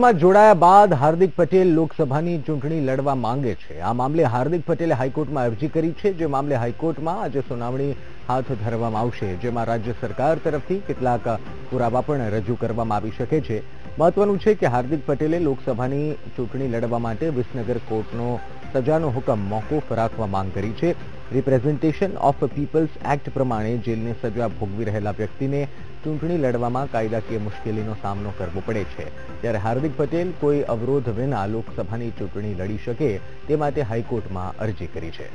માં જોડાયા બાદ હાર્દિક પટેલ લોકસભાની ચૂંટણી લડવા માંગે છે. આ મામલે હાર્દિક પટેલે હાઈકોર્ટમાં અરજી કરી છે. જે મામલે હાઈકોર્ટમાં આજે સુનાવણી હાથ ધરવામાં આવશે, જેમાં રાજ્ય સરકાર તરફથી કેટલાક પુરાવા પણ રજૂ કરવામાં આવી શકે છે. મહત્વનું છે કે હાર્દિક પટેલે લોકસભાની ચૂંટણી લડવા માટે વિસનગર કોર્ટનો સજાનો હુકમ મોકૂફ રાખવા માંગ કરી છે. રિપ્રેઝન્ટેશન ઓફ પીપલ્સ એક્ટ પ્રમાણે જેલની સજા ભોગવી રહેલા વ્યક્તિને ચૂંટણી લડવામાં કાયદાકીય મુશ્કેલીનો સામનો કરવો પડે છે. ત્યારે હાર્દિક પટેલ કોઈ અવરોધ વિના લોકસભાની ચૂંટણી લડી શકે તે માટે હાઈકોર્ટમાં અરજી કરી છે.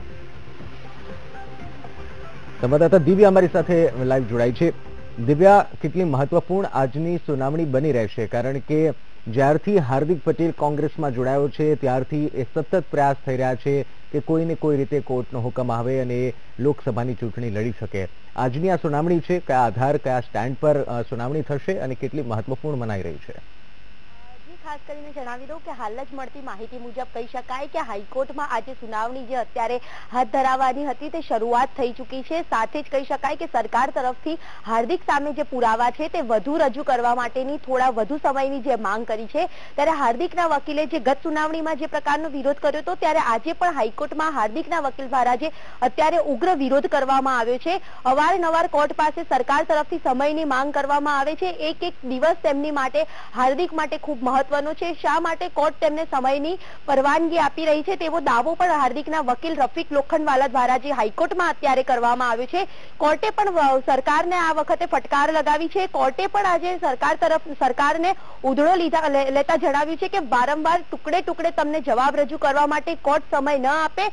સંવાદદાતા દિવ્ય અમારી સાથે લાઈવ જોડાય છે. દિવ્યા, કેટલી મહત્વપૂર્ણ આજની સુનાવણી બની રહેશે? કારણ કે જ્યારથી હાર્દિક પટેલ કોંગ્રેસમાં જોડાયો છે, ત્યારથી એ સતત પ્રયાસ થઈ રહ્યા છે કે કોઈને કોઈ રીતે કોર્ટનો હુકમ આવે અને લોકસભાની ચૂંટણી લડી શકે. આજની આ સુનાવણી છે, કયા આધાર, કયા સ્ટેન્ડ પર સુનાવણી થશે અને કેટલી મહત્વપૂર્ણ મનાઈ રહી છે? ખાસ કરીને જણાવી દઉં કે હાલ જ મળતી માહિતી મુજબ કહી શકાય કે હાઈકોર્ટમાં આજે સુનાવણી જે અત્યારે હાથ ધરાવવાની હતી તે શરૂઆત થઈ ચૂકી છે. સાથે જ કહી શકાય કે સરકાર તરફથી હાર્દિક સામે જે પુરાવા છે તે વધુ રજૂ કરવા માટેની થોડા વધુ સમયની જે માંગ કરી છે. ત્યારે હાર્દિકના વકીલે જે ગત સુનાવણીમાં જે પ્રકારનો વિરોધ કર્યો હતો, ત્યારે આજે પણ હાઈકોર્ટમાં હાર્દિકના વકીલ દ્વારા જે અત્યારે ઉગ્ર વિરોધ કરવામાં આવ્યો છે. અવારનવાર કોર્ટ પાસે સરકાર તરફથી સમયની માંગ કરવામાં આવે છે. એક એક દિવસ તેમની માટે હાર્દિક માટે ખૂબ મહત્વનો છે. શા માટે કોર્ટ તેમને સમયની પરવાનગી આપી રહી છે તેવો દાવો પણ હાર્દિકના વકીલ રફીક લોખંડવાલા દ્વારા જે હાઈકોર્ટમાં અત્યારે કરવામાં આવ્યો છે, કોર્ટે પણ સરકારને આ વખતે ફટકાર લગાવી છે. કોર્ટે પણ આજે સરકાર તરફ, સરકારને ઉધડો લીધા લેતા જણાવ્યું છે કે વારંવાર ટુકડે ટુકડે તમને જવાબ રજૂ કરવા માટે કોર્ટ સમય ન આપે.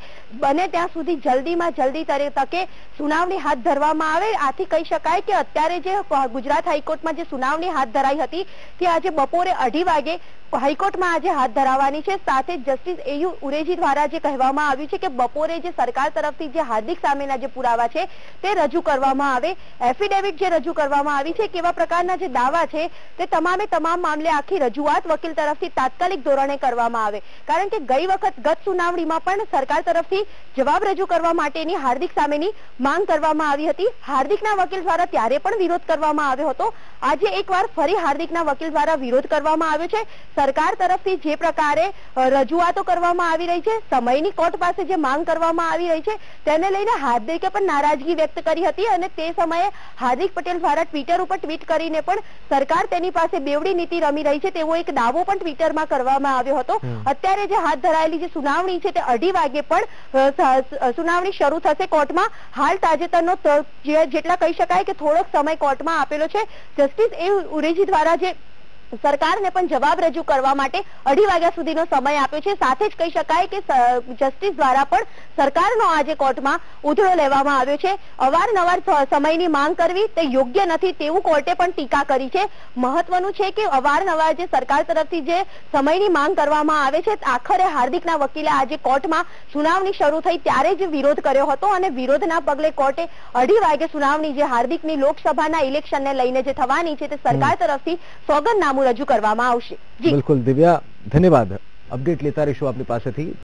બને ત્યાં સુધી જલ્દીમાં જલ્દી તકે સુનાવણી હાથ ધરવામાં આવે. આથી કહી શકાય કે અત્યારે જે ગુજરાત હાઈકોર્ટમાં જે સુનાવણી હાથ ધરાઈ હતી, તે આજે બપોરે અઢી વાગે હાઈકોર્ટમાં આજે હાથ ધરાવવાની છે. સાથે જસ્ટિસ એયુ ઉરેજી દ્વારા જે કહેવામાં આવ્યું છે કે બપોરે જે સરકાર તરફથી જે હાર્દિક સામેના જે પુરાવા છે તે રજૂ કરવામાં આવે. એફિડેવિટ જે રજૂ કરવામાં આવી છે, કેવા પ્રકારના જે દાવા છે તે તમામે તમામ મામલે આખી રજૂઆત વકીલ તરફથી તાત્કાલિક ધોરણે કરવામાં આવે. કારણ કે ગઈ વખત ગત સુનાવણીમાં પણ સરકાર તરફથી જવાબ રજૂ કરવા માટેની હાર્દિક સામેની માંગ કરવામાં આવી હતી. હાર્દિકના વકીલ દ્વારા ત્યારે પણ વિરોધ કરવામાં આવ્યો હતો. આજે એકવાર ફરી હાર્દિકના વકીલ દ્વારા વિરોધ કરવામાં આવ્યો છે. સરકાર તરફથી જે પ્રકારે રજૂઆતો કરવામાં આવી રહી છે સમયની કોર્ટ પાસે જે માંગ કરવામાં આવી રહી છે તેને લઈને હાર્દિકે પણ નારાજગી વ્યક્ત કરી હતી અને તે સમયે હાર્દિક પટેલ દ્વારા ટ્વિટર ઉપર ટ્વીટ કરીને પણ સરકાર તેની પાસે બેવડી નીતિ રમી રહી છે તેવો એક દાવો પણ ટ્વિટરમાં કરવામાં આવ્યો હતો. અત્યારે જે હાથ ધરાયેલી જે સુનાવણી છે તે અઢી વાગે પણ સુનાવણી શરૂ થશે કોર્ટમાં. હાલ તાજેતરનો જેટલા કહી શકાય કે થોડોક સમય કોર્ટમાં આપેલો છે. જસ્ટિસ એ ઉરેજી દ્વારા જે સરકારને પણ જવાબ રજૂ કરવા માટે અઢી વાગ્યા સુધીનો સમય આપ્યો છે. સાથે જ કહી શકાય કે જસ્ટિસ દ્વારા પણ સરકારનો આજે કોર્ટમાં ઉધડો લેવામાં આવ્યો છે. અવારનવાર સમયની માંગ કરવી તે યોગ્ય નથી તેવું કોર્ટે પણ ટીકા કરી છે. મહત્વનું છે કે અવારનવાર જે સરકાર તરફથી જે સમયની માંગ કરવામાં આવે છે આખરે હાર્દિકના વકીલે આજે કોર્ટમાં સુનાવણી શરૂ થઈ ત્યારે જ વિરોધ કર્યો હતો અને વિરોધના પગલે કોર્ટે અઢી વાગે સુનાવણી જે હાર્દિકની લોકસભાના ઇલેક્શનને લઈને જે થવાની છે તે સરકાર તરફથી સોગંદનામું રજૂ કરવામાં આવશે. બિલકુલ દિવ્યા ધન્યવાદ. અપડેટ લેતા રહીશું આપની પાસેથી.